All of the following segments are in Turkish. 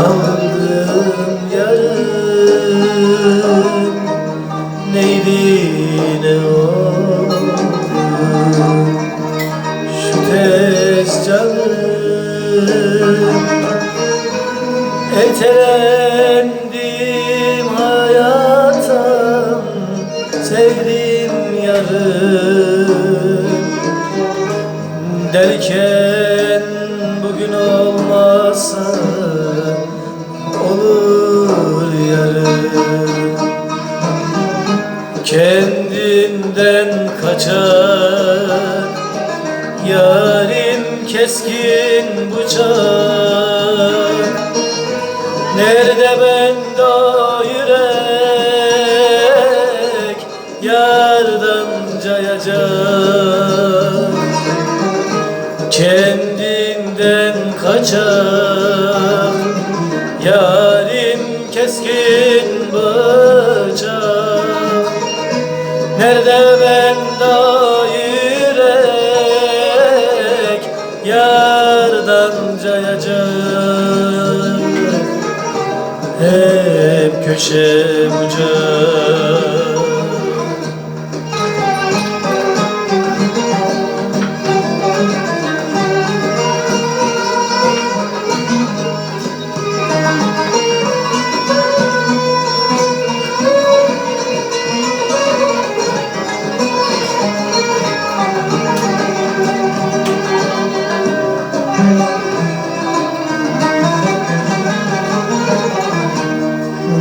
Kaldım yarım Neydi ne oldu? Şu tez canım. Ertelendim hayata Sevdim yarım. Derken bugün olmazsa yarın Kendinden kaçar. Yarim keskin bıçak. Nerede bende o yürek Yardan cayacak? Kendinden kaçar. Yarim keskin Nerede bende yürek Yardan Hep köşe bucak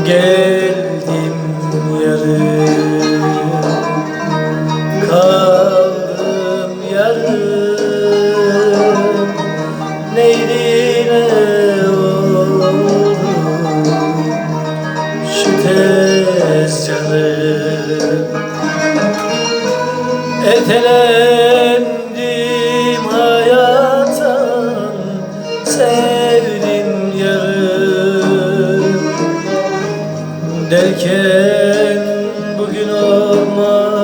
Geldim yarım Kaldım yarım Neydi ne Şu tez canım. Ertelendim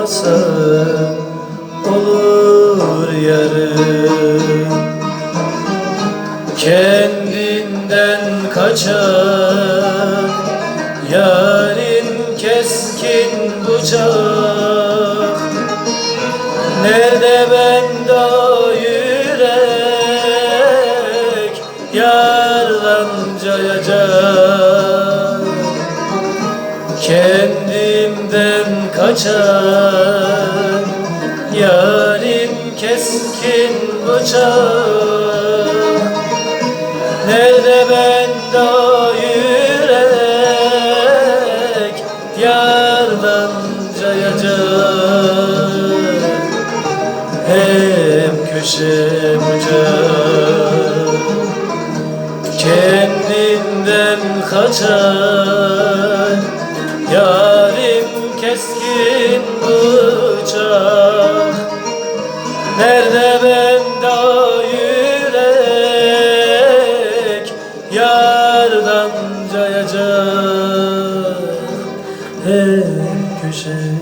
olmasa olur yarın. Kendinden kaçar Yarim keskin bıçak. Nerede bende o yürek Yardan Kaçar Yarim keskin bıçak. Nerede bende o yürek Yardan cayacak Hem köşe bucak Kendinden kaçar 于是